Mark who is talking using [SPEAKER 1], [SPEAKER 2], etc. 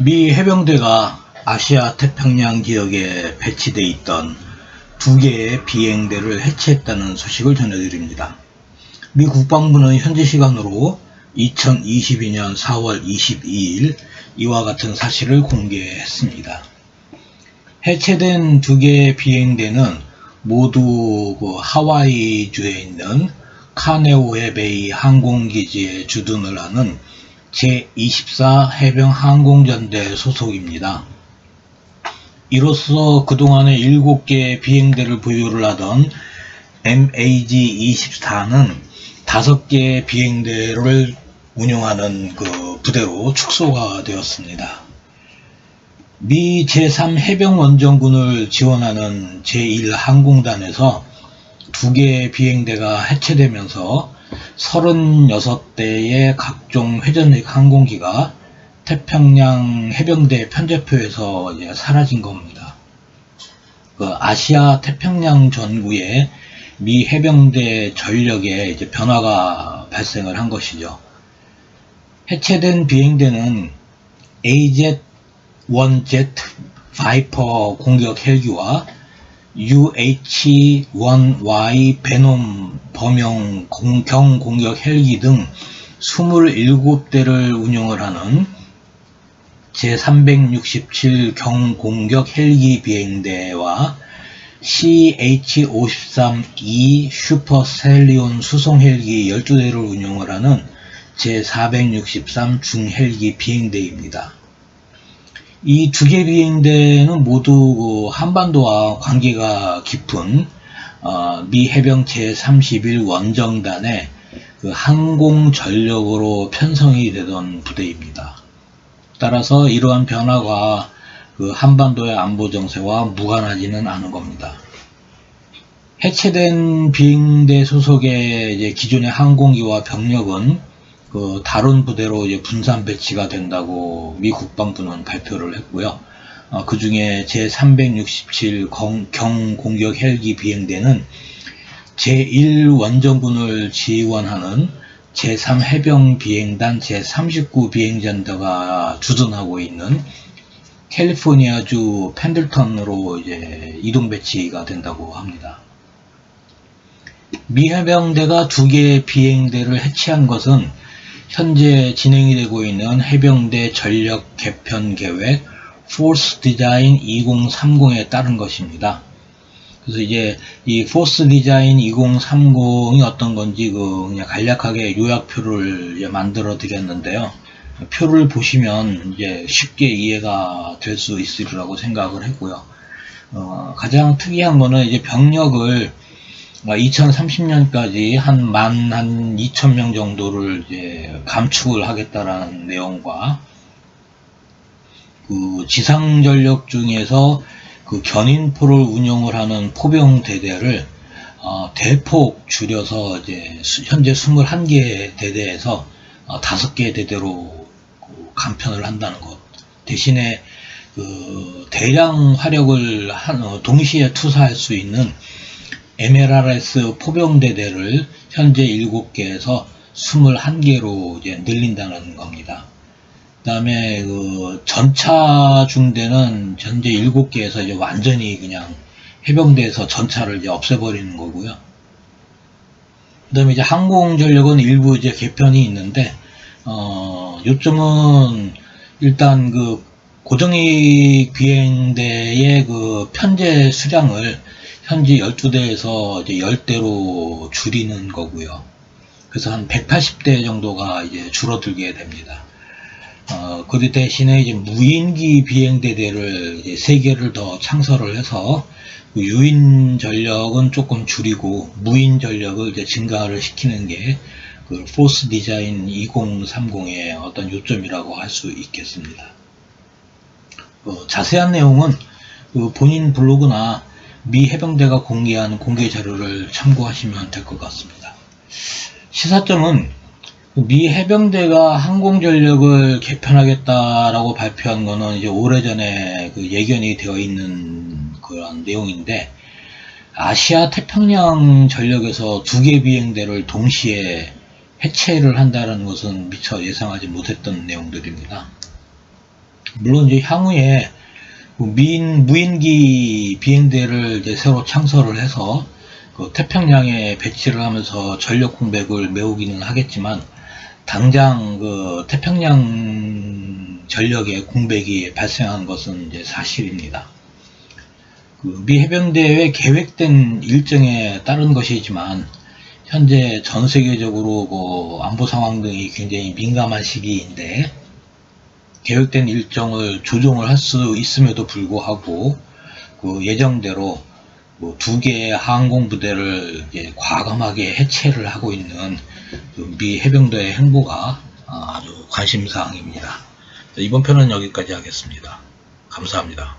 [SPEAKER 1] 미 해병대가 아시아 태평양 지역에 배치돼 있던 두 개의 비행대를 해체했다는 소식을 전해드립니다. 미 국방부는 현지 시간으로 2022년 4월 22일 이와 같은 사실을 공개했습니다. 해체된 두 개의 비행대는 모두 그 하와이주에 있는 카네오헤 베이 항공기지에 주둔을 하는 제24 해병 항공전대 소속입니다. 이로써 그동안에 7개의 비행대를 보유를 하던 MAG-24는 5개의 비행대를 운영하는 그 부대로 축소가 되었습니다. 미 제3해병원정군을 지원하는 제1항공단에서 두 개의 비행대가 해체되면서 36대의 각종 회전식 항공기가 태평양 해병대 편제표에서 사라진 겁니다. 그 아시아 태평양 전구에 미 해병대 전력에 이제 변화가 발생을 한 것이죠. 해체된 비행대는 AZ-1Z 바이퍼 공격 헬기와 UH-1Y 베놈 범용 공경 공격 헬기 등 27대를 운용을 하는 제367 경공격 헬기 비행대와 CH-53E 슈퍼셀리온 수송 헬기 12대를 운용을 하는 제463 중헬기 비행대입니다. 이 두 개 비행대는 모두 그 한반도와 관계가 깊은 어, 미 해병 제31 원정단의 그 항공 전력으로 편성이 되던 부대입니다. 따라서 이러한 변화가 그 한반도의 안보 정세와 무관하지는 않은 겁니다. 해체된 비행대 소속의 기존의 항공기와 병력은 그 다른 부대로 분산 배치가 된다고 미 국방부는 발표를 했고요. 어, 그 중에 제367 경공격 헬기 비행대는 제1원정군을 지원하는 제3해병 비행단 제39 비행전대가 주둔하고 있는 캘리포니아주 펜들턴으로 이제 이동 배치가 된다고 합니다. 미 해병대가 두 개의 비행대를 해체한 것은 현재 진행이 되고 있는 해병대 전력 개편 계획 포스 디자인 2030에 따른 것입니다. 그래서 이제 이 포스 디자인 2030이 어떤 건지 그 그냥 간략하게 요약표를 만들어 드렸는데요. 표를 보시면 이제 쉽게 이해가 될 수 있으리라고 생각을 했고요. 어, 가장 특이한 거는 이제 병력을 2030년까지 한 만한 2천 명 정도를 이제 감축을 하겠다라는 내용과 그 지상 전력 중에서 그 견인포를 운영을 하는 포병 대대를 어, 대폭 줄여서 이제 수, 현재 21개 대대에서 어, 5개 대대로 그 간편을 한다는 것. 대신에 그 대량 화력을 한, 어, 동시에 투사할 수 있는 MLRS 포병 대대를 현재 7개에서 21개로 이제 늘린다는 겁니다. 그 다음에 그 전차 중대는 현재 7개에서 이제 완전히 그냥 해병대에서 전차를 이제 없애버리는 거고요. 그 다음에 이제 항공전력은 일부 이제 개편이 있는데, 어, 요점은 일단 그 고정익 비행대의 그 편제 수량을 현재 12대에서 이제 10대로 줄이는 거고요. 그래서 한 180대 정도가 이제 줄어들게 됩니다. 어, 그 대신에 이제 무인기 비행대대를 이제 3개를 더 창설을 해서 그 유인 전력은 조금 줄이고 무인 전력을 이제 증가를 시키는 게 그 포스 디자인 2030의 어떤 요점이라고 할 수 있겠습니다. 어, 자세한 내용은 그 본인 블로그나 미 해병대가 공개한 공개 자료를 참고하시면 될 것 같습니다. 시사점은 미 해병대가 항공 전력을 개편하겠다라고 발표한 거는 이제 오래전에 그 예견이 되어 있는 그런 내용인데 아시아 태평양 전력에서 두 개 비행대를 동시에 해체를 한다는 것은 미처 예상하지 못했던 내용들입니다. 물론 이제 향후에 그 미인 무인기 비행대를 이제 새로 창설을 해서 그 태평양에 배치를 하면서 전력 공백을 메우기는 하겠지만 당장 그 태평양 전력의 공백이 발생한 것은 이제 사실입니다. 그 미 해병대의 계획된 일정에 따른 것이지만 현재 전 세계적으로 그 안보 상황 등이 굉장히 민감한 시기인데 계획된 일정을 조정을 할 수 있음에도 불구하고 그 예정대로 그두 개의 항공 부대를 과감하게 해체를 하고 있는 그 미 해병대의 행보가 아주 관심 사항입니다. 이번 편은 여기까지 하겠습니다. 감사합니다.